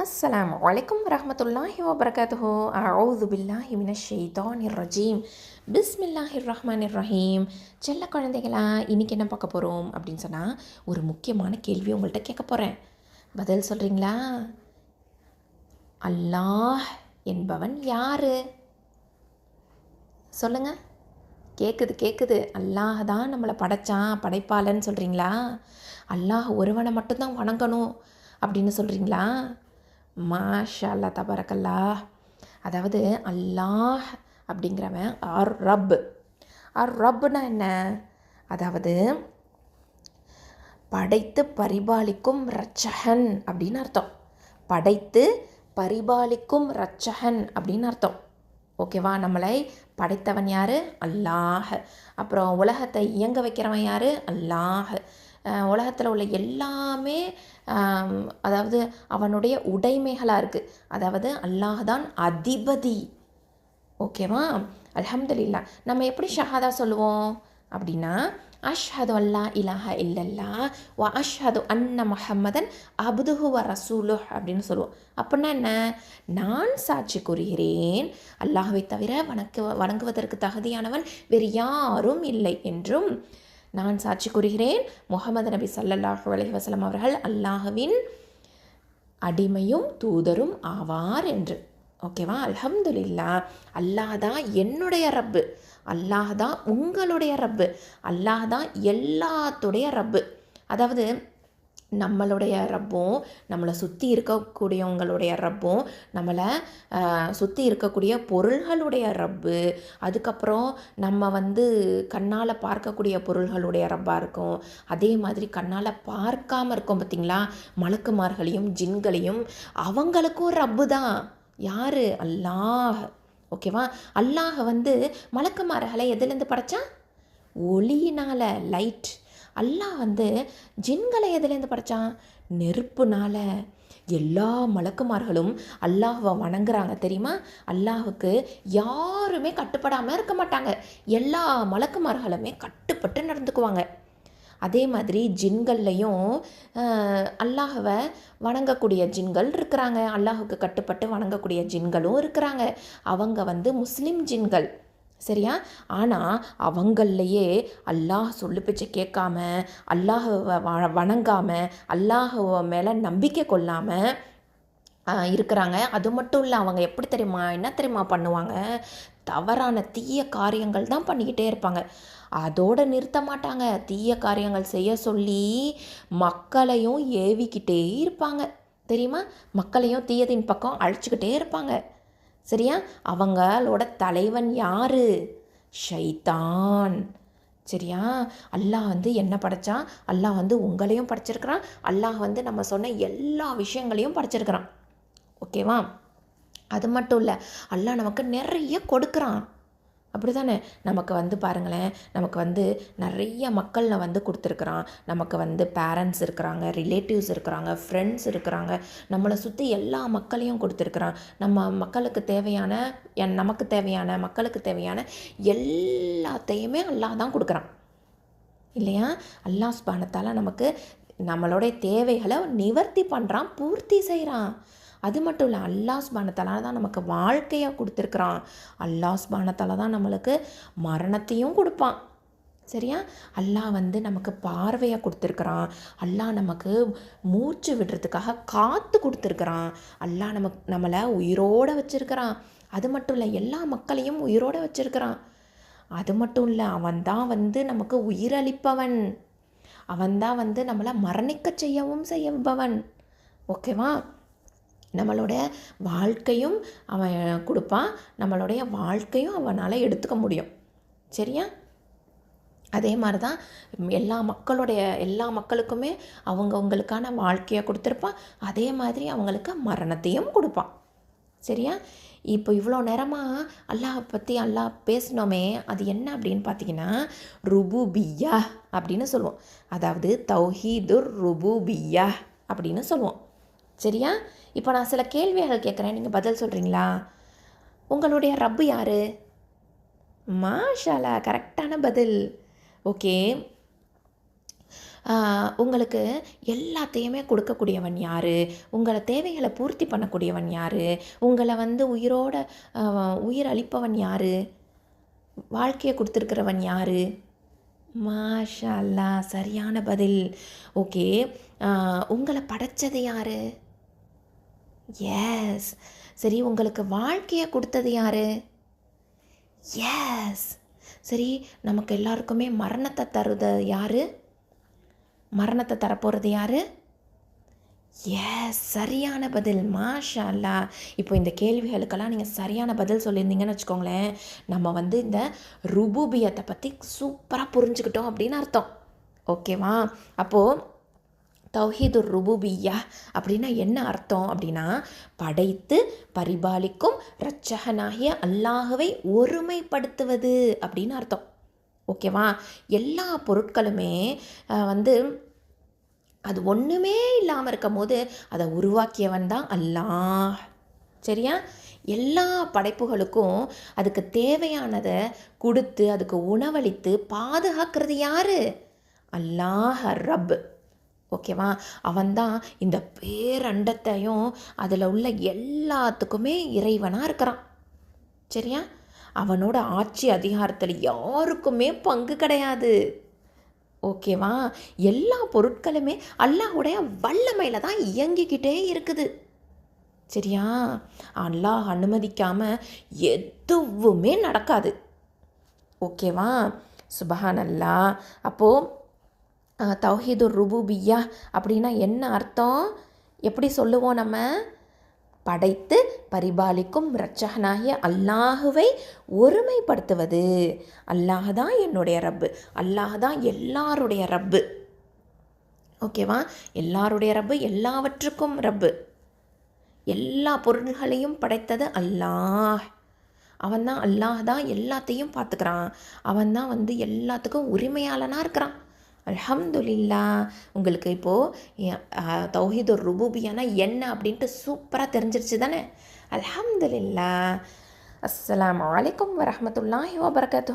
அஸ்லாம் வலைக்கம் வரஹ்மத்துல்லாஹி வபரகாத்துஹு. அவுது பில்லாஹி மினஷ் ரஜீம். பிஸ்மில்லாஹிர் ரஹ்மான் ரஹீம். செல்ல குழந்தைகளா இன்றைக்கி என்ன பார்க்க போகிறோம் அப்படின்னு சொன்னால் ஒரு முக்கியமான கேள்வி உங்கள்கிட்ட கேட்க போகிறேன் பதில் சொல்கிறீங்களா அல்லாஹ் என்பவன் யார்? சொல்லுங்கள் கேட்குது கேட்குது அல்லாஹ் தான் நம்மளை படைச்சான் படைப்பாளன்னு சொல்கிறீங்களா அல்லாஹ் ஒருவனை மட்டும்தான் வணங்கணும் அப்படின்னு சொல்கிறீங்களா மாஷா அல்லா தபரக்கல்லா அதாவது அல்லாஹ் அப்படிங்கிறவன் ஆர் ரப். ஆர் ரப்னா என்ன? அதாவது படைத்து பரிபாலிக்கும் ரட்சகன் அப்படின்னு அர்த்தம். படைத்து பரிபாலிக்கும் ரட்சகன் அப்படின்னு அர்த்தம். ஓகேவா? நம்மளை படைத்தவன் யார்? அல்லாஹ். அப்புறம் உலகத்தை இயங்க வைக்கிறவன் யார்? அல்லாஹ். உலகத்தில் உள்ள எல்லாமே அதாவது அவனுடைய உடைமைகளாக இருக்குது அதாவது அல்லாஹ் தான் அதிபதி. ஓகேவா அலமதுல்லா நம்ம எப்படி ஷஹாதா சொல்லுவோம்? அப்படின்னா அஷ்ஹது அல்லா இலாஹ இல்லல்லா வ அஷ்ஹது அன்ன முஹம்மதன் அபுதுஹு வ ரசூலு அப்படின்னு சொல்லுவோம். அப்படின்னா என்ன? நான் சாட்சி கூறுகிறேன். அல்லாஹுவை தவிர வணக்க வணங்குவதற்கு தகுதியானவன் வேறு யாரும் இல்லை என்றும் நான் சாட்சி கூறுகிறேன். முகமது நபி சல்லல்லாஹு அலஹி வசலம் அவர்கள் அல்லாஹுவின் அடிமையும் தூதரும் ஆவார் என்று. ஓகேவா? அல்ஹம்துலில்லா அல்லாஹ் தான் என்னுடைய ரப்பு. அல்லாஹ் தான் உங்களுடைய ரப்பு. அல்லாஹ் தான் எல்லாத்துடைய ரப்பு. அதாவது நம்மளுடைய ரப்பும் நம்மளை சுற்றி இருக்கக்கூடியவங்களுடைய ரப்பும் நம்மளை சுற்றி இருக்கக்கூடிய பொருள்களுடைய ரப்பு. அதுக்கப்புறம் நம்ம வந்து கண்ணால் பார்க்கக்கூடிய பொருள்களுடைய ரப்பாக இருக்கும். அதே மாதிரி கண்ணால் பார்க்காம இருக்கோம் பார்த்திங்களா மலக்குமார்களையும் ஜின்களையும் அவங்களுக்கும் ரப்பு தான். யார்? அல்லாஹ். ஓகேவா? அல்லாஹ் வந்து மலக்குமார்களை எதுலேருந்து படைச்சான்? ஒளியினால் லைட். அல்லாஹ் வந்து ஜின்களை எதுலேருந்து படைச்சான். நெருப்புனால எல்லா மலக்குமார்களும் அல்லாஹுவை வணங்குறாங்க. தெரியுமா? அல்லாஹுக்கு யாருமே கட்டுப்படாமல் இருக்க மாட்டாங்க. எல்லா மலக்குமார்களுமே கட்டுப்பட்டு நடந்துக்குவாங்க. அதே மாதிரி ஜின்கள்லையும் அல்லாஹவை வணங்கக்கூடிய ஜின்கள் இருக்கிறாங்க. அல்லாஹுக்கு கட்டுப்பட்டு வணங்கக்கூடிய ஜின்களும் இருக்கிறாங்க. அவங்க வந்து முஸ்லீம் ஜின்கள். சரியா? ஆனால் அவங்களையே அல்லாஹ் சொல்லு பேச்சு கேட்காம அல்லாஹுவை வணங்காமல் அல்லாஹ் மேலே நம்பிக்கை கொள்ளாமல் இருக்கிறாங்க. அது மட்டும் இல்லை அவங்க எப்படி தெரியுமா என்ன தெரியுமா பண்ணுவாங்க? தவறான தீய காரியங்கள் தான் பண்ணிக்கிட்டே இருப்பாங்க. அதோடு நிறுத்த மாட்டாங்க. தீய காரியங்கள் செய்ய சொல்லி மக்களையும் ஏவிக்கிட்டே இருப்பாங்க. தெரியுமா? மக்களையும் தீயதின் பக்கம் அழைச்சிக்கிட்டே இருப்பாங்க. சரியா? அவங்களோட தலைவன் யார்? ஷைத்தான். சரியா? அல்லாஹ் வந்து என்ன படைச்சான் அல்லாஹ் வந்து உங்களையும் படைச்சிருக்கிறான். அல்லாஹ் வந்து நம்ம சொன்ன எல்லா விஷயங்களையும் படைச்சிருக்கிறான். ஓகேவா? அது மட்டும் இல்லை அல்லாஹ் நமக்கு நிறைய கொடுக்குறான். அப்படி தானே நமக்கு வந்து பாருங்களேன் நமக்கு வந்து நிறைய மக்களில் வந்து கொடுத்துருக்குறான். நமக்கு வந்து பேரண்ட்ஸ் இருக்கிறாங்க ரிலேட்டிவ்ஸ் இருக்கிறாங்க ஃப்ரெண்ட்ஸ் இருக்கிறாங்க. நம்மளை சுற்றி எல்லா மக்களையும் கொடுத்துருக்குறான். நம்ம மக்களுக்கு தேவையான என் நமக்கு தேவையான மக்களுக்கு தேவையான எல்லாத்தையுமே அல்லாஹ் தான் கொடுக்குறான். இல்லையா? அல்லாஹ் ஸ்பானத்தால் நமக்கு நம்மளுடைய தேவைகளை நிவர்த்தி பண்ணுறான் பூர்த்தி செய்கிறான் அது மட்டும் இல்லை அல்லாஸ் பானத்தால் தான் நமக்கு வாழ்க்கையாக கொடுத்துருக்குறான். அல்லாஸ் பானத்தால் தான் நம்மளுக்கு மரணத்தையும் கொடுப்பான். சரியா? அல்லாஹ் வந்து நமக்கு பார்வையாக கொடுத்துருக்குறான். அல்லாஹ் நமக்கு மூச்சு விடுறதுக்காக காற்று கொடுத்துருக்குறான். அல்லாஹ் நமக்கு நம்மளை உயிரோடு வச்சுருக்கிறான். அது மட்டும் இல்லை எல்லா மக்களையும் உயிரோடு வச்சுருக்கிறான். அது மட்டும் இல்லை அவன் தான் வந்து நமக்கு உயிரளிப்பவன். அவன்தான் வந்து நம்மளை மரணிக்க செய்யவும் செய்யப்பவன் ஓகேவா? நம்மளோட வாழ்க்கையும் அவன் கொடுப்பான். நம்மளுடைய வாழ்க்கையும் அவனால் எடுத்துக்க முடியும். சரியா? அதே மாதிரி தான் எல்லா மக்களுடைய எல்லா மக்களுக்குமே அவங்கவுங்களுக்கான வாழ்க்கையை கொடுத்துருப்பான். அதே மாதிரி அவங்களுக்கு மரணத்தையும் கொடுப்பான். சரியா? இப்போ இவ்வளோ நேரமாக அல்லாஹ் பற்றி அல்லாஹ் பேசினோமே அது என்ன அப்படின்னு பார்த்தீங்கன்னா ருபுபியா அப்படின்னு சொல்லுவோம். அதாவது தௌஹீதுர் ருபுபியா அப்படின்னு சொல்லுவோம். சரியா? இப்போ நான் சில கேள்விகள் கேட்குறேன். நீங்கள் பதில் சொல்கிறீங்களா உங்களுடைய ரப்பு யார்? மாஷாலா கரெக்டான பதில். ஓகே. உங்களுக்கு எல்லாத்தையுமே கொடுக்கக்கூடியவன் யார்? உங்களை தேவைகளை பூர்த்தி பண்ணக்கூடியவன் யார்? உங்களை வந்து உயிரோட உயிர் அளிப்பவன் யார்? வாழ்க்கையை கொடுத்துருக்கிறவன் யார்? மாஷா சரியான பதில். ஓகே. உங்களை படைச்சது யார்? எஸ் சரி உங்களுக்கு வாழ்க்கையை கொடுத்தது யார்? எஸ் சரி நமக்கு எல்லாருக்குமே மரணத்தை தருது யார்? மரணத்தை தரப்போகிறது யார்? எஸ் சரியான பதில். மாஷா அல்லா இப்போ இந்த கேள்விகளுக்கெல்லாம் நீங்கள் சரியான பதில் சொல்லியிருந்தீங்கன்னு வச்சுக்கோங்களேன். நம்ம வந்து இந்த ருபூபியத்தை பற்றி சூப்பராக புரிஞ்சுக்கிட்டோம் அப்படின்னு அர்த்தம். ஓகேவா அப்போது தௌஹீது ருபுபியா அப்படின்னா என்ன அர்த்தம் அப்படின்னா படைத்து பரிபாலிக்கும் இரட்சகனாகிய அல்லாஹுவை ஒருமைப்படுத்துவது அப்படின்னு அர்த்தம். ஓகேவா? எல்லா பொருட்களுமே வந்து அது ஒன்றுமே இல்லாமல் இருக்கும் போது அதை உருவாக்கியவன் தான் அல்லாஹ். சரியா? எல்லா படைப்புகளுக்கும் அதுக்கு தேவையானதை கொடுத்து அதுக்கு உணவளித்து பாதுகாக்கிறது யார்? அல்லாஹ் ரப். ஓகேவா? அவன்தான் இந்த பேரண்டத்தையும் அதில் உள்ள எல்லாத்துக்குமே இறைவனாக இருக்கிறான். சரியா? அவனோட ஆட்சி அதிகாரத்தில் யாருக்குமே பங்கு கிடையாது. ஓகேவா? எல்லா பொருட்களுமே அல்லாஹுடைய வல்லமையில் தான் இயங்கிக்கிட்டே இருக்குது. சரியா? அல்லாஹ் அனுமதிக்காமல் எதுவுமே நடக்காது. ஓகேவா? சுபஹான் அல்லா அப்போது தௌஹீதுர் ருபூபியா அப்படின்னா என்ன அர்த்தம்? எப்படி சொல்லுவோம் நம்ம? படைத்து பரிபாலிக்கும் இரட்சகனாகிய அல்லாஹுவை ஒருமைப்படுத்துவது. அல்லாஹ் தான் என்னுடைய ரப்பு. அல்லாஹ் தான் எல்லாருடைய ரப்பு. ஓகேவா? எல்லாருடைய ரப்பு எல்லாவற்றுக்கும் ரப்பு. எல்லா பொருள்களையும் படைத்தது அல்லாஹ். அவன் தான் அல்லாஹ் தான் எல்லாத்தையும் பார்த்துக்கிறான். அவன் தான் வந்து எல்லாத்துக்கும் உரிமையாளனாக இருக்கிறான். அல்ஹம்துலில்லா உங்களுக்கு இப்போது தௌஹீதுர் ருபூபியானா என்ன அப்படின்ட்டு சூப்பராக தெரிஞ்சிருச்சு தானே? அல்ஹம்துலில்லா அஸ்லாம் வலைக்கம் வரமத்துல்லாஹி வபர்கத்து